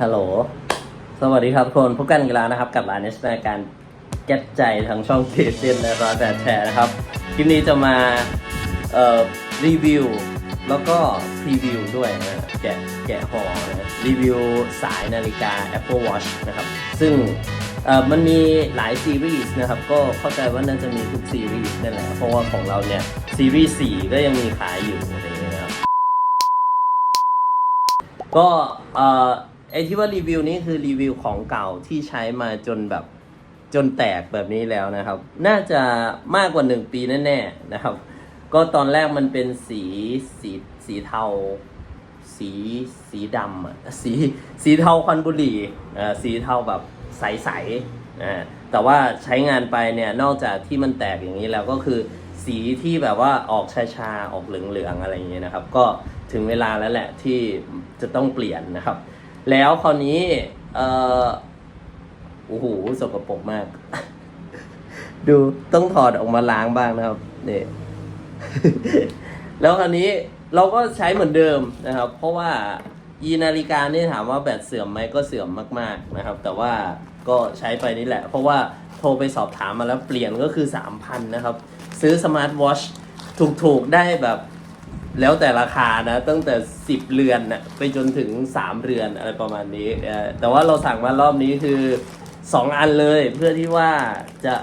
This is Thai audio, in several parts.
ฮัลโหล สวัสดีครับทุกคน พบกันอีกแล้วนะครับ กับร้านเนสในการแก้ใจทางช่องเคเซนและร้านแแชร์นะครับ คลิปนี้จะมาเอ่อรีวิว แล้วก็พรีวิวด้วยนะแกะแกะห่อนะรีวิวสายนาฬิกา Apple Watch นะครับ ซึ่งเอ่อมันมีหลายซีรีส์นะครับ ก็เข้าใจว่าน่าจะมีทุกซีรีส์นั่นแหละ เพราะว่าของเราเนี่ยซีรีส์4ก็ยังมีขายอยู่อะไรอย่างเงี้ยนะครับก็เอ่อ ไอที่ว่ารีวิวนี้คือรีวิวของเก่าที่ใช้มาจนแบบจนแตกแบบนี้แล้วนะครับ น่าจะมากกว่า1ปีแน่ๆนะครับ ก็ตอนแรกมันเป็นสีสีสีเทา สีสีดำอะสีสีเทาควันบุหรี่อ่าสีเทาแบบใสๆอ่าแต่ว่าใช้งานไปเนี่ยนอกจากที่มันแตกอย่างนี้แล้วก็คือ สีที่แบบว่าออกชาๆออกเหลืองๆอะไรอย่างเงี้ยนะครับ ก็ถึงเวลาแล้วแหละที่จะต้องเปลี่ยนนะครับ แล้วคราวนี้ เออโอ้โหสกปรกมาก ดูต้องถอดออกมาล้างบ้างนะครับเนี่ยแล้วคราวนี้เราก็ใช้เหมือนเดิมนะครับ เพราะว่ายีนาฬิกานี่ถามว่าแบตเสื่อมไหมก็เสื่อมมาก ๆนะครับ แต่ว่าก็ใช้ไปนี่แหละ เพราะว่าโทรไปสอบถามมาแล้วเปลี่ยนก็คือ 3,000 นะครับ ซื้อสมาร์ทวอชถูกๆ ได้แบบ แล้วแต่ราคานะ ตั้งแต่ 10 เรือนนะไปจนถึง 3 เรือนอะไรประมาณนี้แต่ว่าเราสั่งมารอบนี้คือ 2 อันเลยเพื่อที่ว่าจะ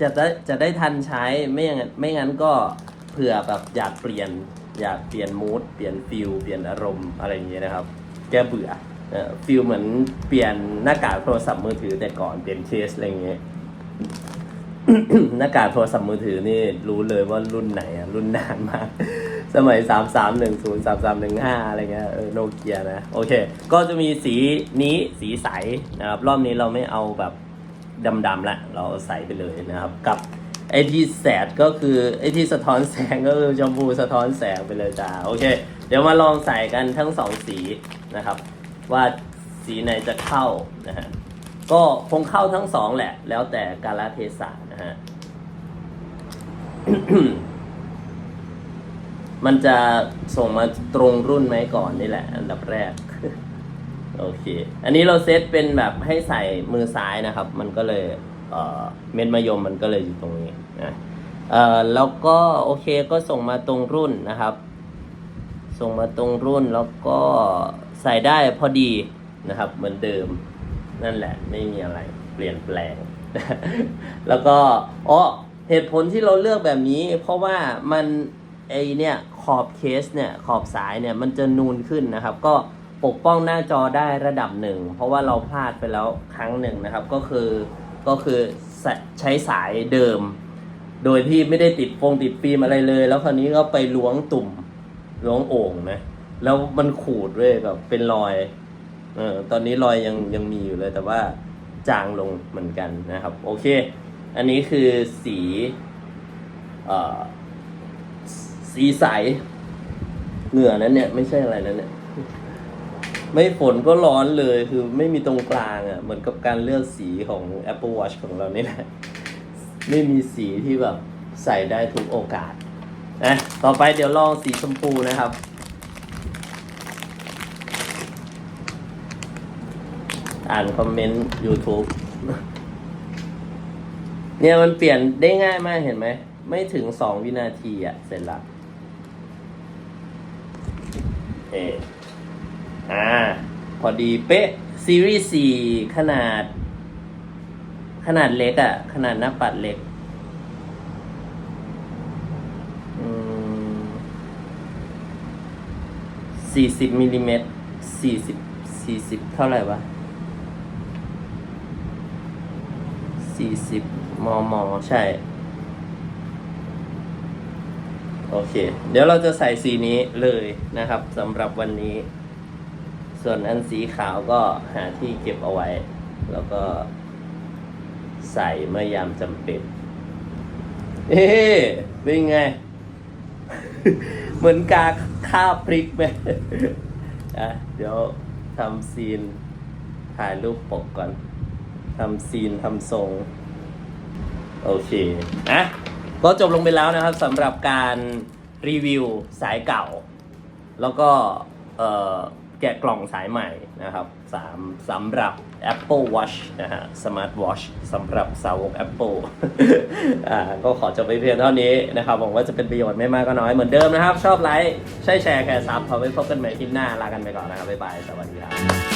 จะได้จะได้ทันใช้ไม่อย่างนั้นไม่งั้นก็เผื่อแบบอยากเปลี่ยนอยากเปลี่ยนมูดเปลี่ยนฟิลเปลี่ยนอารมณ์อะไรอย่างเงี้ยนะครับ แก้เบื่อฟิลเหมือนเปลี่ยนหน้ากากโทรศัพท์มือถือแต่ก่อนเปลี่ยนเคสอะไรอย่างเงี้ยหน้ากากโทรศัพท์มือถือนี่รู้เลยว่ารุ่นไหนอะรุ่นนานมาก สมัย 3 3 1 0 3 3 1 5 อะไรเงี้ยเออโนเกียนะ โอเค ก็จะมีสีนี้สีใสนะครับ รอบนี้เราไม่เอาแบบดำๆละเราเอาใสไปเลยนะครับ กับไอที่แสดก็คือไอที่สะท้อนแสงก็คือชมพูสะท้อนแสงไปเลยจ้าโอเค เดี๋ยวมาลองใส่กันทั้งสองสีนะครับ ว่าสีไหนจะเข้านะฮะก็คงเข้าทั้งสองแหละ แล้วแต่กาลเทศะนะฮะ มันจะส่งมาตรงรุ่นไหมก่อนนี่แหละ อันดับแรก โอเค อันนี้เราเซตเป็นแบบให้ใส่มือซ้ายนะครับ มันก็เลยเเม็ดมะยมมันก็เลยอยู่ตรงนี้นะเอ่อแล้วก็โอเคก็ส่งมาตรงรุ่นนะครับ ส่งมาตรงรุ่นแล้วก็ใส่ได้พอดีนะครับ เหมือนเดิม นั่นแหละไม่มีอะไรเปลี่ยนแปลง แล้วก็อ๋อเหตุผลที่เราเลือกแบบนี้ เพราะว่ามัน ไอเนี่ยขอบเคสเนี่ยขอบสายเนี่ยมันจะนูนขึ้นนะครับ ก็ปกป้องหน้าจอได้ระดับหนึ่ง เพราะว่าเราพลาดไปแล้วครั้งหนึ่งนะครับ ก็คือก็คือใช้สายเดิม โดยที่ไม่ได้ติดฟงติดฟิล์มอะไรเลย แล้วคราวนี้ก็ไปล้วงตุ่มล้วงโอ่งนะแล้วมันขูดเว้ยแบบเป็นรอยเออตอนนี้รอยยังยังมีอยู่เลยแต่ว่าจางลงเหมือนกันนะครับ โอเค อันนี้คือสีเอ่อ สีใส เหงื่อนั้นเนี่ย ไม่ใช่อะไรนั้นเนี่ย ไม่ฝนก็ร้อนเลยคือไม่มีตรงกลางอะ่ะ เหมือนกับการเลือกสีของ Apple Watch ของเรานี่แหละ ไม่มีสีที่แบบใส่ได้ทุกโอกาสนะต่อไปเดี๋ยวลองสีชมพูนะครับอ่านคอมเมนต์ YouTube เนี่ยมันเปลี่ยนได้ง่ายมากเห็นไหม ไม่ถึงสองวินาทีอะเสร็จละ เอออ่า พอดีเป๊ะ ซีรีส์สี่ขนาด ขนาดเล็กอะขนาดหน้าปัดเล็กสี่สิบมิลลิเมตรสี่สิบสี่สิบเท่าไหร่วะสี่สิบมม ใช่ โอเค เดี๋ยวเราจะใส่สีนี้เลยนะครับสำหรับวันนี้ ส่วนอันสีขาวก็หาที่เก็บเอาไว้ แล้วก็ใส่เมื่อยามจำเป็น เอ๊ะเป็นไง เหมือนกาข้าวพริกไหมอะเดี๋ยวทำซีนถ่ายรูปปกก่อนทำซีนทำทรง โอเคนะ ก็จบลงไปแล้วนะครับสำหรับการรีวิวสายเก่า แล้วก็แกะกล่องสายใหม่นะครับสามสำหรับ Apple Watch นะฮะ Smart Watch สำหรับสาวก Apple อ่าก็ขอจบไปเพียงเท่านี้นะครับหวังว่าจะเป็นประโยชน์ไม่มากก็น้อยเหมือนเดิมนะครับ ชอบไลค์ใช่แชร์แค่ซับพอไว้พบกันใหม่คลิปหน้าลากันไปก่อนนะครับ บ๊ายบาย สวัสดีครับ